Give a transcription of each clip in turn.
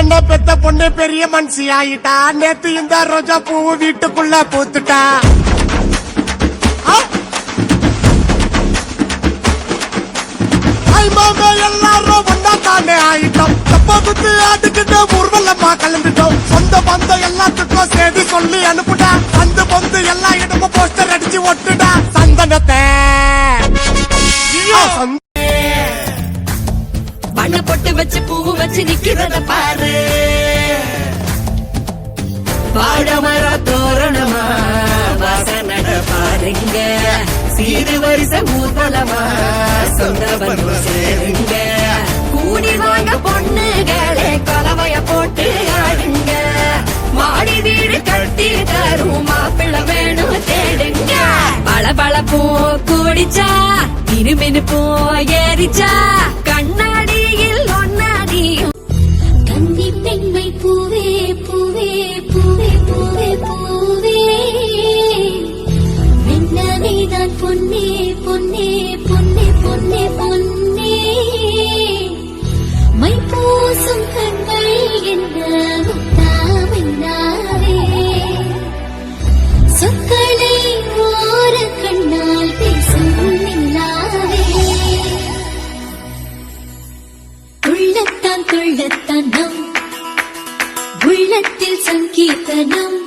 என்ன பெத்த பொண்ணு பெரிய மனுஷி ஆயிட்டா. நேத்து இந்த ரோஜா பூ வீட்டுக்குள்ள பூத்துட்டா. ஆ! எல்லாரும் ஒன்னா தானே ஆயிட்டோம். தப்பா குத்து அதுக்கிட்ட ஊர்வலமா கலந்துட்டோம். சொந்த பந்தம் எல்லாத்துக்கும் செய்தி சொல்லி அனுப்புடா. அந்த பொந்து எல்லா இடமும் போஸ்டர் அடிச்சு ஒட்டுடா. சந்தனத்தை. பொட்டு வச்சு பூ வச்சு நிக்கிறத பாரு. பாடமரா தோரணமா வாசனட பாருங்க. சீரு வரிச ஊர்வலமா சொந்த பந்து சேருங்க. கூடி வாங்க பொண்ணுகளே கலவைய போட்டு ஆடுங்க. மாடி வீடு கட்டி தரும் மாப்பிள்ள வேணும் தேடுங்க. பள பழ பூ கூடிச்சா மினுமினு பூ ஏறிச்சா பொன்னே பொன்னே பொன்னே பொன்னே பொன்னே. மை பூசும் கண்கள் என்ன முத்தாமின்னாரே சொற்களை ஓர கண்ணால் பேசும் நில்லாவே உள்ளத்தான் நம். உள்ளத்தில் சங்கீர்த்தனம்.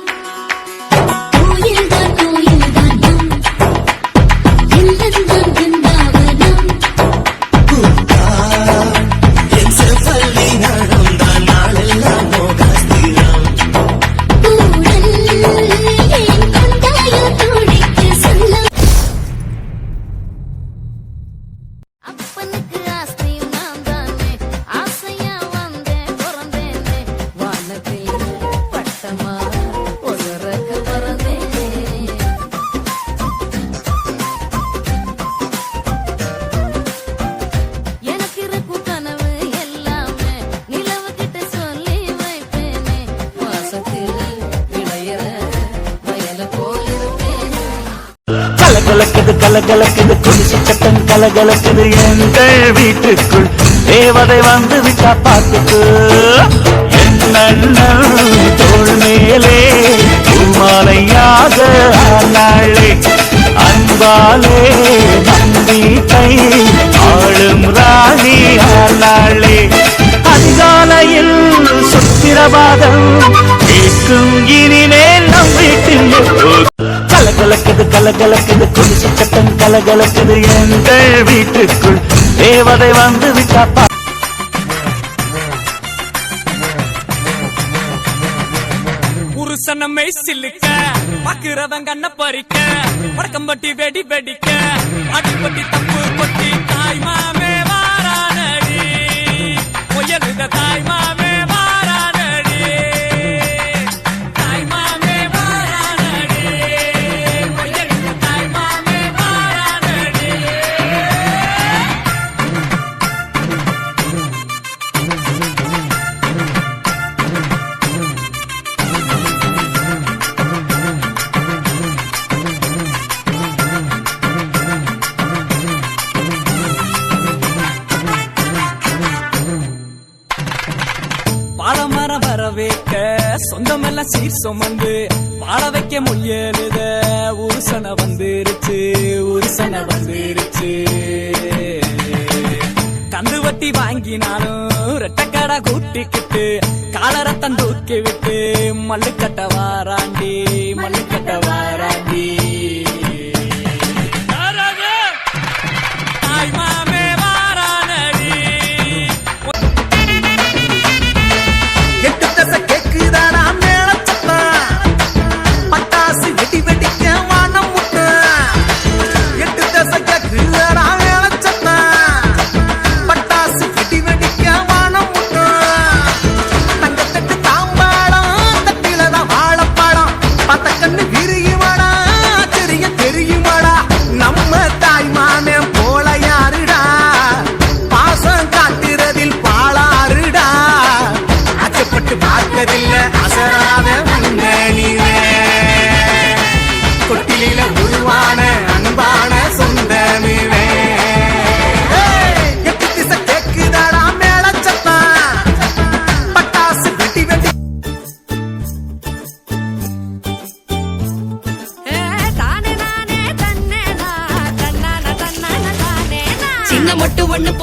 கலகலக்குது கொலுசு சட்டம் கலகலக்குது. எங்கள் வீட்டுக்குள் தேவதை வந்து விட்டா பார்த்துக்கு தோல் மேலே மாலையாக ஆனாளே அன்பாலே நம்பிக்கை ஆளும் ராணி ஆனாளே அதிகாலையில் சுத்திரவாதம் கேட்கும் இனிமேல் நம் வீட்டில் கலகலக்குது கலகலக்குது கொலுசு சட்டம் கலகலக்குது. எங்கள் வீட்டுக்குள் தேவதை வந்து விட்டா பா- சில்லுக்க பாக்குறவங்க அண்ண பறிக்க வடக்கம்பட்டி வெடி வெடிக்க அடிப்பட்டி தப்பு கொட்டி தாய் மாமே வாரானடி பொய்யலுத தாய் மாமே சீர் சுமந்து வாழ வைக்க முயலுத உருசன வந்துருச்சு உருசன வந்துருச்சு. கந்து வட்டி வாங்கினாலும் ரெட்டக்கடை கூட்டிக்கிட்டு காலரத்தம் தூக்கி விட்டு மல்லுக்கட்ட வாராண்டி மல்லுக்கட்ட வாராண்டி.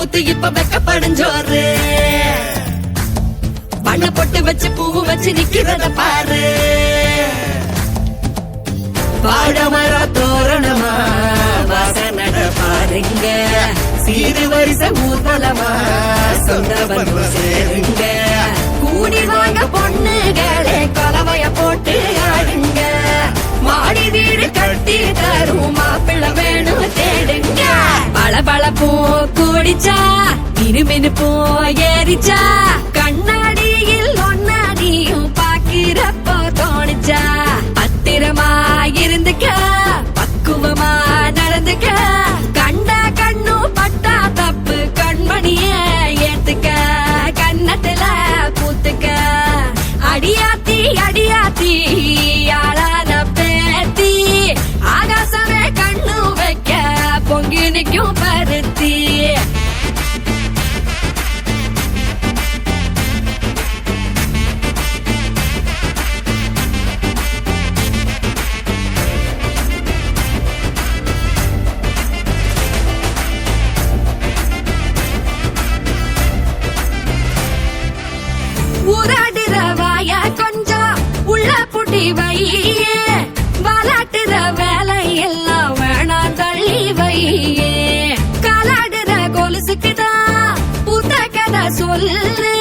மொட்டு ஒண்ணு பூத்து இப்ப வெக்கப்படைஞ்சோரு வண்ண பொட்டு வச்சு பூவு வச்சு நிக்கிறத பாரு. பாடமர தோரணமா வாசனட பாருங்க. சீரு வரிசை ஊர்வலமா சொந்த பந்து சேருங்க. கூடி வாங்க பொண்ணுகளே அடிச்சா இருமினு பூ கண்ணாடியில் ஒன்னாடியும் பாக்கிறப்போ தோணுச்சா? பத்திரமா இருந்துக்க பக்குவமா நடந்துக்க கண்ட கண்ணு பட்டா தப்பு கண்மணிய ஏத்துக்க கண்ணத்துல பூத்துக்க. அடியாத்தி அடியாத்தி ஆளான பேத்தி ஆகாசமே கண்ணு வைக்க பொங்கி நிற்கும் வையே வாலாட்டுற வேலை வேணாம் தள்ளி வையே காலாடுற கொலுசுக்குதான் புத்த சொல்லு.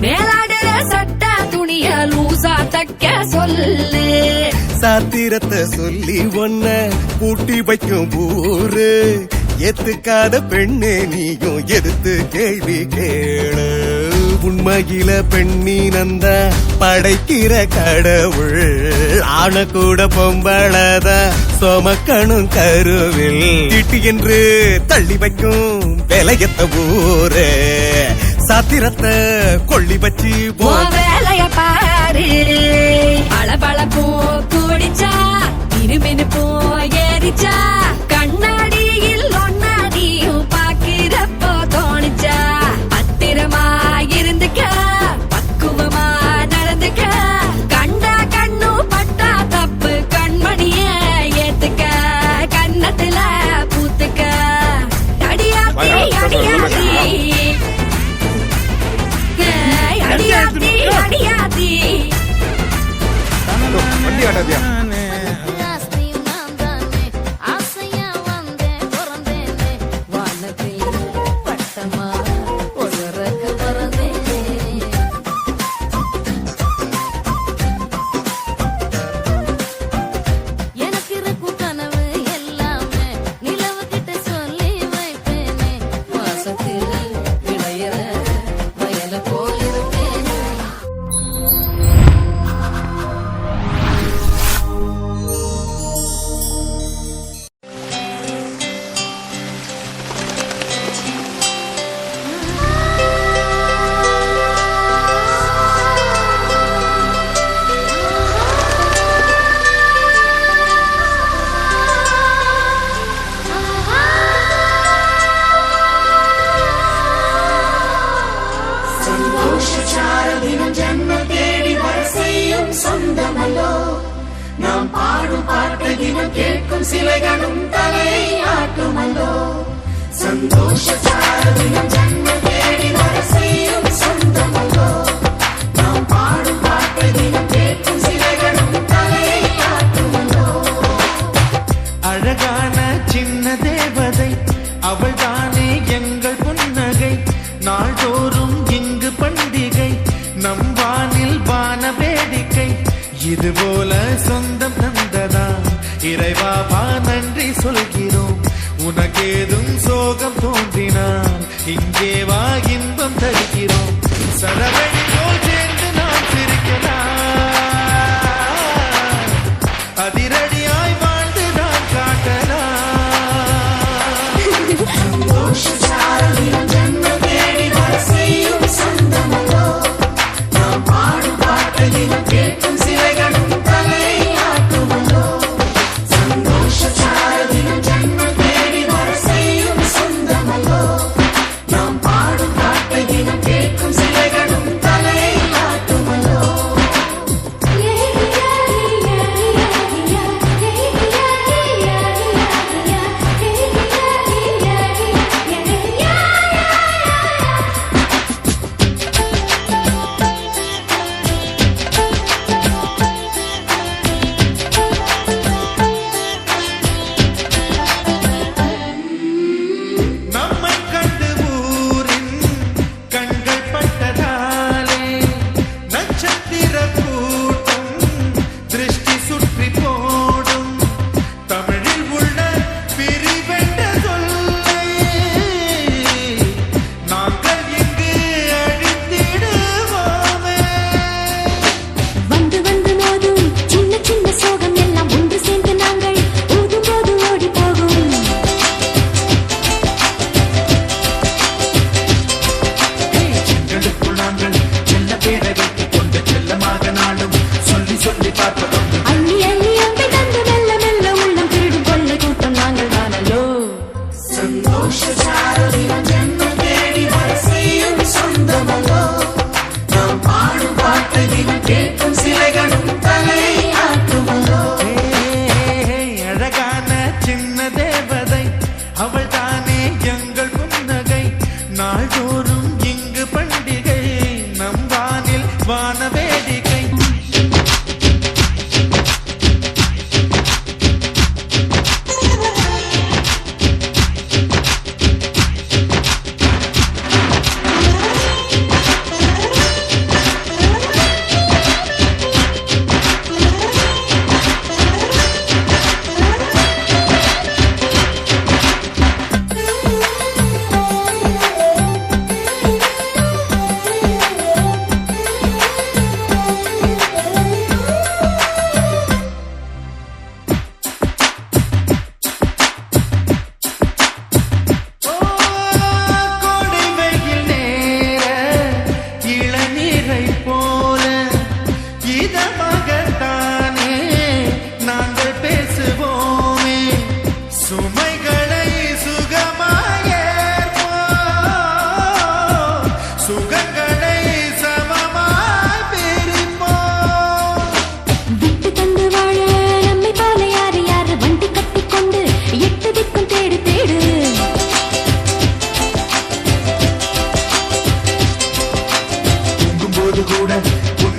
மேலாடுற சட்ட துணிய லூசா தைக்க சொல்லு. சாத்திரத்தை சொல்லி ஒன்ன கூட்டி வைக்கும் ஊரு. எத்துக்காத பெண்ணே நீயும் எதிர்த்து கேள்வி கேளு. உண்மையில பெண்ணின் அந்த படைக்கிற கடவுள். ஆன கூட பொம்பளத சொமக்கணும் கருவில். திட்டு என்று தள்ளி வைக்கும் விலையத்த ஊரு. சத்திரத்தை கொள்ளி வச்சு போ. வேலைய பாரு. பல பல பூ கூடிச்சா இருமினு போ ஏறிச்சா கண்ணாடியில் చిన్నదే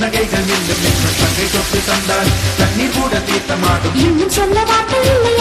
புன்னகைகள் மில்லும் என்று தங்கை தொட்டு தந்தால் தண்ணீர் கூட தீர்த்தமாகும் இன்னும் சொல்ல வார்த்தை இல்லை.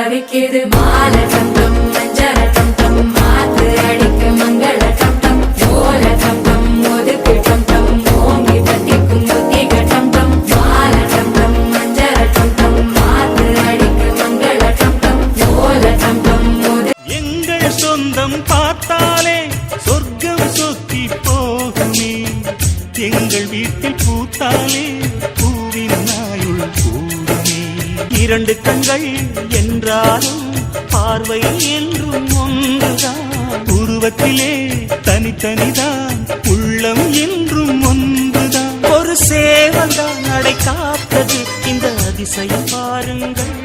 சிக்கி தவிக்குது மாலை தந்தம் மஞ்சள் தந்தம் மாத்து அடிக்கு மங்கள தந்தம் ஓல தந்தம் ஒதுக்கு தந்தம் ஓங்கி பத்திக்கும் ஒத்திக தந்தம் மாலை தந்தம் மஞ்சள தந்தம் மாத்து அடிக்கு மங்கள தந்தம் ஓல தந்தம் ஒதுக்கு எங்கள் சொந்தம் பார்த்தாலே சொர்க்கம் சொத்தி போகுமே. எங்கள் வீட்டில் பூத்தாலே இரண்டு கண்கள் என்றாலும் பார்வை என்றும் ஒன்றுதான். உருவத்திலே தனித்தனிதான் உள்ளம் என்றும் ஒன்றுதான். ஒரு சேவந்தான் நடை காத்தது இந்த அதிசயம் பாருங்கள்.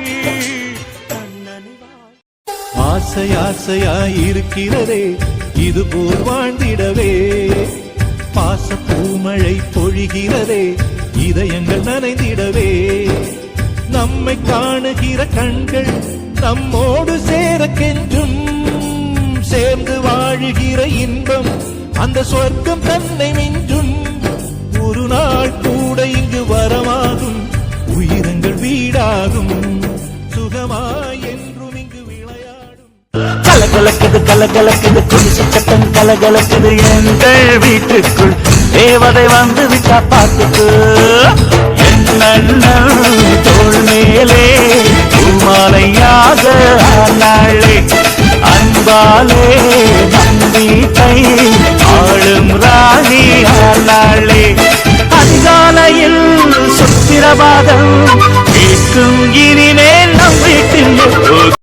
ஆசை ஆசையாய் இருக்கிறதே இது போல் வாழ்ந்திடவே. பாச பூமழை பொழிகிறதே இதயங்கள் நனைந்திடவே. நம்மை காணுகிற கண்கள் நம்மோடு சேரக்கென்றும் சேர்ந்து வாழுகிற இன்பம் அந்த சொர்க்கம் தன்னை மிஞ்சும். ஒரு நாள் கூட இங்கு வரமாகும் உயிரங்கள் வீடாகும். சுகமாய் என்றும் இங்கு விளையாடும். கலகலக்குது கலகலக்குது குடிசை சட்டம் கலகலக்குது எங்கள் வீட்டுக்குள். தேவதை வந்து விட்டா பார்த்துக்கு. தோல் மேலே மாலையாக ஆனாளே அன்பாலே நம்பிக்கை ஆளும் ராணி ஆனாளே அதிகாலையில் சுத்திரவாதம் கேட்கும் இனிமே நம் வீட்டில்